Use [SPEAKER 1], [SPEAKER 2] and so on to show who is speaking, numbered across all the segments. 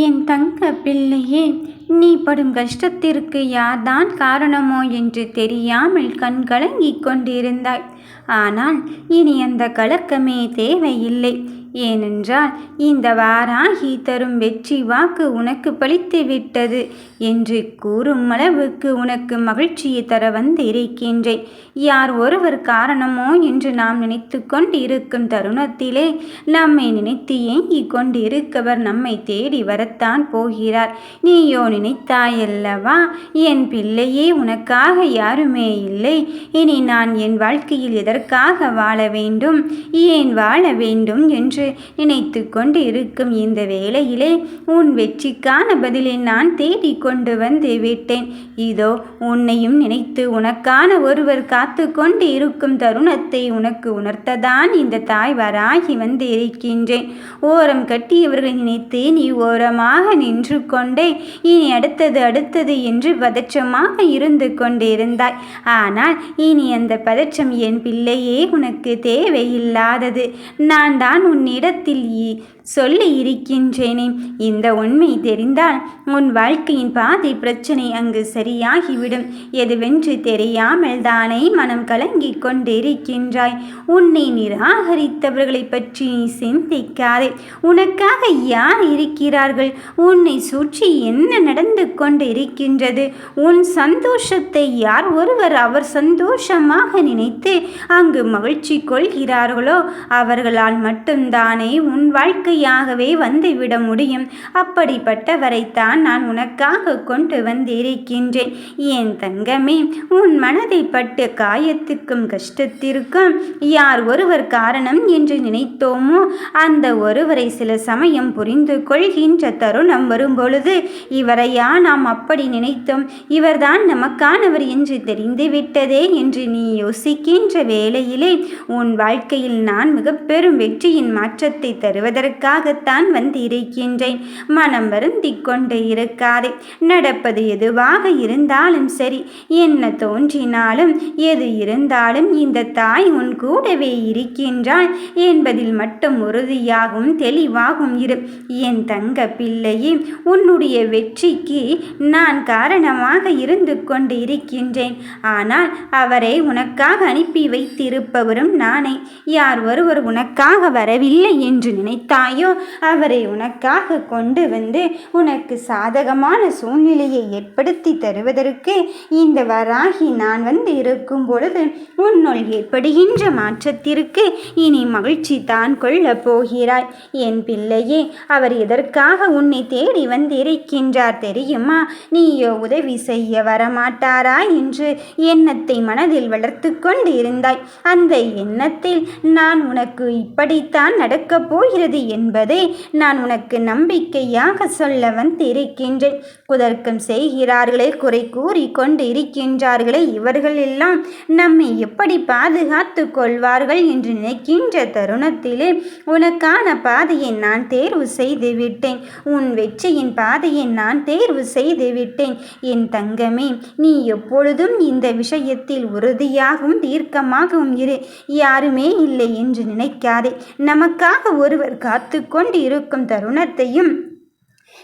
[SPEAKER 1] என் தங்க பிள்ளையே நீ படும் கஷ்டத்திற்கு யார்தான் காரணமோ என்று தெரியாமல் கண் கலங்கிக் கொண்டிருந்தாய். ஆனால் இனி அந்த கலக்கமே தேவையில்லை. ஏனென்றால் இந்த வாராகி தரும் வெற்றி வாக்கு உனக்கு பழித்து விட்டது என்று கூறும் அளவுக்கு உனக்கு மகிழ்ச்சியை தர வந்து இருக்கின்றேன் யார் ஒருவர் காரணமோ என்று நாம் நினைத்து கொண்டு இருக்கும் தருணத்திலே நம்மை நினைத்து ஏங்கிக் கொண்டு இருக்கவர் நம்மை தேடி வரத்தான் போகிறார். நீயோ நினைத்தாயல்லவா? என் பிள்ளையே உனக்காக யாருமே இல்லை. இனி நான் என் வாழ்க்கையில் எதற்காக வாழ வேண்டும்? ஏன் வாழ வேண்டும் என்று நினைத்து கொண்டு இருக்கும் இந்த வேளையிலே உன் வெற்றிக்கான பதிலை நான் தேடிக் கொண்டு வந்து விட்டேன். இதோ உன்னையும் நினைத்து உனக்கான ஒருவர் காத்து கொண்டு இருக்கும் தருணத்தை உனக்கு உணர்த்ததான் இந்த தாய் வராகி வந்து இருக்கின்றேன். ஓரம் கட்டியவர்களை நினைத்து நீ ஓரமாக நின்று கொண்டே இனி அடுத்தது அடுத்தது என்று பதற்றமாக இருந்து கொண்டிருந்தாய். ஆனால் இனி அந்த பதற்றம் என் பிள்ளையே உனக்கு தேவையில்லாதது. நான் தான் உன்னிடத்தில் சொல்லி இருக்கின்றேனே இந்த உண்மை தெரிந்தால் உன் வாழ்க்கையின் பாதி பிரச்சனை அங்கு சரியாகிவிடும். எதுவென்று தெரியாமல் தானே மனம் கலங்கிக் கொண்டிருக்கின்றாய். உன்னை நிராகரித்தவர்களை பற்றி நீ சிந்திக்காதே. உனக்காக யார் இருக்கிறார்கள்? உன்னை சுற்றி என்ன நடந்து கொண்டு இருக்கின்றது உன் சந்தோஷத்தை யார் ஒருவர் அவர் சந்தோஷமாக நினைத்து அங்கு மகிழ்ச்சி கொள்கிறார்களோ அவர்களால் மட்டும்தானே உன் வாழ்க்கையாகவே வந்துவிட முடியும். அப்படிப்பட்டவரைத்தான் நான் உனக்காக கொண்டு வந்திருக்கின்றேன். என் தங்கமே உன் மனதை பட்டு காயத்துக்கும் கஷ்டத்திற்கும் யார் ஒருவர் காரணம் என்று நினைத்தோமோ அந்த ஒருவரை சில சமயம் புரிந்து கொள்கின்ற தருணம் வரும்பொழுது இவரையா நாம் அப்படி நினைத்தோம். இவர்தான் நமக்கானவர் என்று தெரிந்து விட்டதே என்று நீ யோசிக்கின்ற வேளையிலே உன் வாழ்க்கையில் நான் மிக பெரும் வெற்றியின் மாற்றத்தை தருவதற்காகத்தான் வந்து வந்திருக்கின்றேன். மனம் வருந்தி கொண்டு இருக்காதே. நடப்பது எதுவாக இருந்தாலும் சரி என்ன தோன்றினாலும் எது இருந்தாலும் இந்த தாய் உன் கூடவே இருக்கின்றாள் என்பதில் மட்டும் உறுதியாகவும் தெளிவாகும் இரு. என் தங்க பிள்ளையே உன்னுடைய வெற்றி வெற்றிக்கு நான் காரணமாக இருந்து கொண்டு இருக்கின்றேன் ஆனால் அவரை உனக்காக அனுப்பி வைத்திருப்பவரும் நானே. யார் ஒருவர் உனக்காக வரவில்லை என்று நினைத்தாயோ அவரை உனக்காக கொண்டு வந்து உனக்கு சாதகமான சூழ்நிலையை ஏற்படுத்தி தருவதற்கு இந்த வராகி நான் வந்து இருக்கும் பொழுது உன்னுள் ஏற்படுகின்ற மாற்றத்திற்கு இனி மகிழ்ச்சி தான் கொள்ளப் போகிறாய். என் பிள்ளையே அவர் எதற்காக உன்னை தேடி வந்திருக்கின்றார்? தெரியுமா? நீயோ உதவி செய்ய வரமாட்டாரா என்று எண்ணத்தை மனதில் வளர்த்து கொண்டு இருந்தாய் அந்த எண்ணத்தில் நான் உனக்கு இப்படித்தான் நடக்கப் போகிறது என்பதை நான் உனக்கு நம்பிக்கையாக சொல்ல வந்திருக்கின்றேன் குதர்க்கம் செய்கிறார்களே குறை கூறி கொண்டு இருக்கின்றார்களே இவர்கள் எல்லாம் நம்மை எப்படி பாதுகாத்து கொள்வார்கள் என்று நினைக்கின்ற தருணத்திலே உனக்கான பாதையை நான் தேர்வு செய்து விட்டேன். உன் வெற்றியின் பாதையை நான் தேர்வு செய்து விட்டேன். என் தங்கமே நீ எப்பொழுதும் இந்த விஷயத்தில் உறுதியாகவும் தீர்க்கமாகவும் இரு. யாருமே இல்லை என்று நினைக்காதே. நமக்காக ஒருவர் காத்து கொண்டு இருக்கும் தருணத்தையும்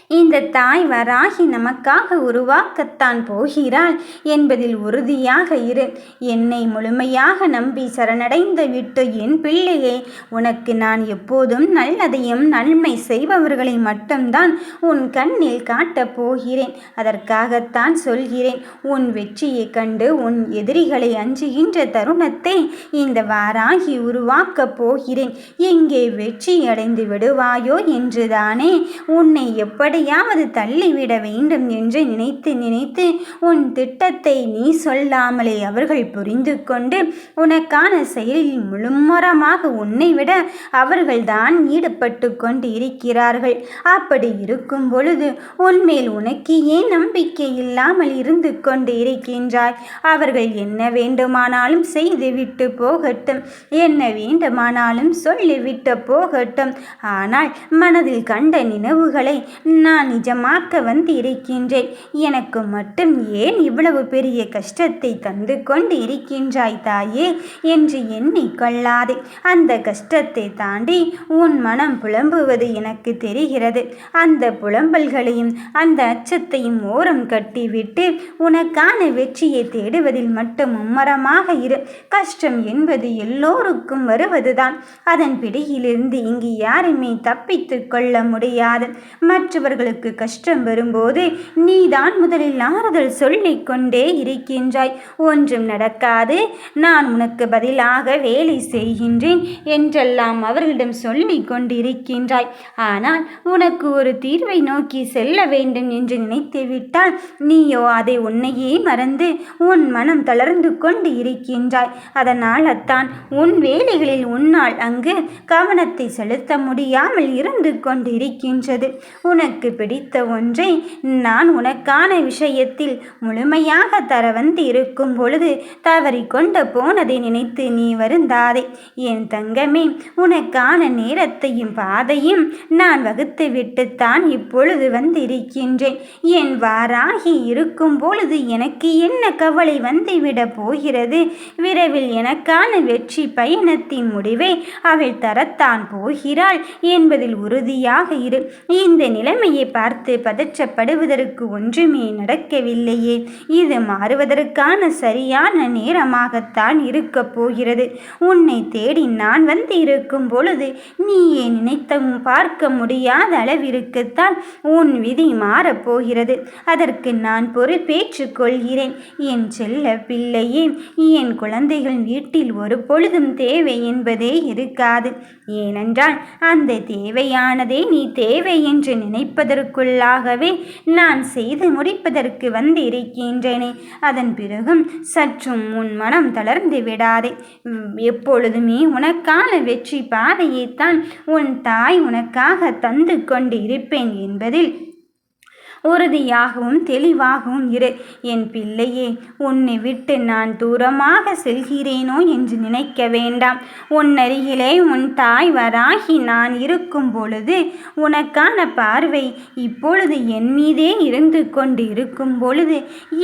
[SPEAKER 1] இந்த தாய் வராகி நமக்காக உருவாக்கத்தான் போகிறாள் என்பதில் உறுதியாக இரு. என்னை முழுமையாக நம்பி சரணடைந்து விட்டு என் பிள்ளையே உனக்கு நான் எப்போதும் நல்லதையும் நன்மை செய்பவர்களை மட்டும்தான் உன் கண்ணில் காட்டப் போகிறேன். அதற்காகத்தான் சொல்கிறேன் உன் வெற்றியை கண்டு உன் எதிரிகளை அஞ்சுகின்ற தருணத்தை இந்த வாராகி உருவாக்கப் போகிறேன். எங்கே வெற்றி அடைந்து விடுவாயோ என்றுதானே உன்னை எப்படி எப்படியாவது தள்ளிவிட வேண்டும் என்று நினைத்து நினைத்து உன் திட்டத்தை நீ சொல்லாமலே அவர்கள் புரிந்து கொண்டு உனக்கான செயலில் முழுமரமாக உன்னை விட அவர்கள்தான் ஈடுபட்டு கொண்டு இருக்கிறார்கள் அப்படி இருக்கும் பொழுது உன்மேல் உனக்கு ஏன் நம்பிக்கை இல்லாமல் இருந்து கொண்டு இருக்கின்றாய்? அவர்கள் என்ன வேண்டுமானாலும் செய்துவிட்டு போகட்டும். என்ன வேண்டுமானாலும் சொல்லிவிட்டு போகட்டும். ஆனால் மனதில் கண்ட நினைவுகளை நான் நிஜமாக்க வந்து இருக்கின்றேன். எனக்கு மட்டும் ஏன் இவ்வளவு பெரிய கஷ்டத்தை தந்து கொண்டு இருக்கின்றாய் தாயே என்று எண்ணிக்கொள்ளாதே அந்த கஷ்டத்தை தாண்டி உன் மனம் புலம்புவது எனக்கு தெரிகிறது. அந்த புலம்பல்களையும் அந்த அச்சத்தையும் ஓரம் கட்டிவிட்டு உனக்கான வெற்றியை தேடுவதில் மட்டும் மும்மரமாக இரு. கஷ்டம் என்பது எல்லோருக்கும் வருவதுதான். அதன் பிடியிலிருந்து இங்கு யாருமே தப்பித்து கொள்ள முடியாது. மற்றவர்களுக்கு கஷ்டம் வரும்போது நீதான் முதலில் ஆறுதல் சொல்லிக் கொண்டே இருக்கின்றாய். ஒன்றும் நடக்காது. நான் உனக்கு பதிலாக வேலை செய்கின்றேன் என்றெல்லாம் அவர்களிடம் சொல்லிக் கொண்டிருக்கின்றாய். ஆனால் உனக்கு ஒரு தீர்வை நோக்கி செல்ல வேண்டும் என்று நினைத்து விட்டால் நீயோ அதை உன்னையே மறந்து உன் மனம் தளர்ந்து கொண்டு இருக்கின்றாய். அதனால் தான் உன் வேலைகளில் உன்னால் அங்கு கவனத்தை செலுத்த முடியாமல் இருந்து கொண்டிருக்கின்றது. உனக்கு பிடித்த ஒன்றை நான் உனக்கான விஷயத்தில் முழுமையாக தர வந்து இருக்கும் பொழுது தவறிக்கொண்டு போனதை நினைத்து நீ வருந்தாதே. என் தங்கமே உனக்கான நேரத்தையும் பாதையும் நான் வகுத்து விட்டுத்தான் இப்பொழுது வந்திருக்கின்றேன். என் வாராகி இருக்கும் பொழுது எனக்கு என்ன கவலை வந்துவிட போகிறது? விரைவில் எனக்கான வெற்றி பயணத்தின் முடிவை அவள் தரத்தான் போகிறாள் என்பதில் உறுதியாக இரு. இந்த நிலைமை நிலைமையை பார்த்து பதற்றப்படுவதற்கு ஒன்றுமே நடக்கவில்லையே. இது மாறுவதற்கான சரியான நேரமாகத்தான் இருக்கப் போகிறது. உன்னை தேடி நான் வந்து இருக்கும் பொழுது நீயே நினைத்தும் பார்க்க முடியாத அளவிற்குத்தான் உன் விதி மாறப்போகிறது அதற்கு நான் பொறுப்பேற்றுக் கொள்கிறேன். என் செல்ல பிள்ளையே என் குழந்தைகள் வீட்டில் ஒரு பொழுதும் தேவை என்பதே இருக்காது. ஏனென்றால் அந்த தேவையானதே நீ தேவை என்று முடிப்பதற்குள்ளாகவே நான் செய்து முடிப்பதற்கு வந்து இருக்கின்றேனே அதன் பிறகும் சற்றும் உன் மனம் தளர்ந்து விடாதே. எப்பொழுதுமே உனக்கான வெற்றி பாதையைத்தான் உன் தாய் உனக்காக தந்து கொண்டு இருப்பேன் என்பதில் உறுதியாகவும் தெளிவாகவும் இரு. என் பிள்ளையே உன்னை விட்டு நான் தூரமாக செல்கிறேனோ என்று நினைக்க வேண்டாம். உன்னருகிலே உன் தாய் வராகி நான் இருக்கும் பொழுது உனக்கான பார்வை இப்பொழுது என் மீதே இருந்து கொண்டு இருக்கும் பொழுது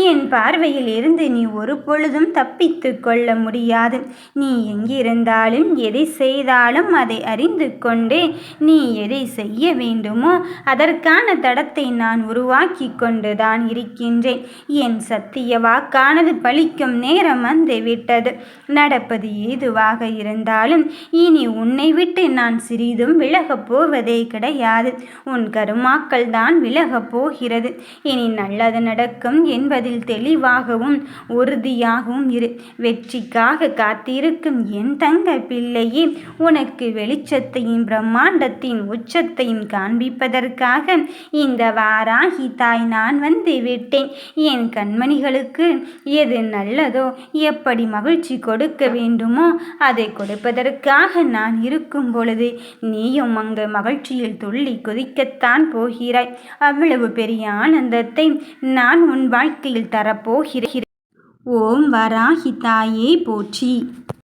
[SPEAKER 1] என் பார்வையில் இருந்து நீ ஒரு பொழுதும் தப்பித்து கொள்ள முடியாது. நீ எங்கிருந்தாலும் எதை செய்தாலும் அதை அறிந்து கொண்டே நீ எதை செய்ய வேண்டுமோ அதற்கான தடத்தை நான் உருவ உருவாக்கி கொண்டுதான் இருக்கின்றேன். என் சத்திய வாக்கானது பழிக்கும் நேரம் வந்து விட்டது நடப்பது ஏதுவாக இருந்தாலும் இனி உன்னை விட்டு நான் சிறிதும் விலகப் போவதே கிடையாது. உன் கருமாக்கள் தான் விலகப் போகிறது. இனி நல்லது நடக்கும் என்பதில் தெளிவாகவும் உறுதியாகவும் இரு. வெற்றிக்காக காத்திருக்கும் என் தங்க பிள்ளையே உனக்கு வெளிச்சத்தையும் பிரம்மாண்டத்தின் உச்சத்தையும் காண்பிப்பதற்காக இந்த வாராகி தாய் நான் வந்து விட்டேன். என் கண்மணிகளுக்கு எது நல்லதோ எப்படி மகிழ்ச்சி கொடுக்க வேண்டுமோ அதை கொடுப்பதற்காக நான் இருக்கும் பொழுது நீயும் அங்கு மகிழ்ச்சியில் துள்ளி கொதிக்கத்தான் போகிறாய். அவ்வளவு பெரிய ஆனந்தத்தை நான் உன் வாழ்க்கையில் தரப்போகிறேன். ஓம் வராகி தாயே போற்றி.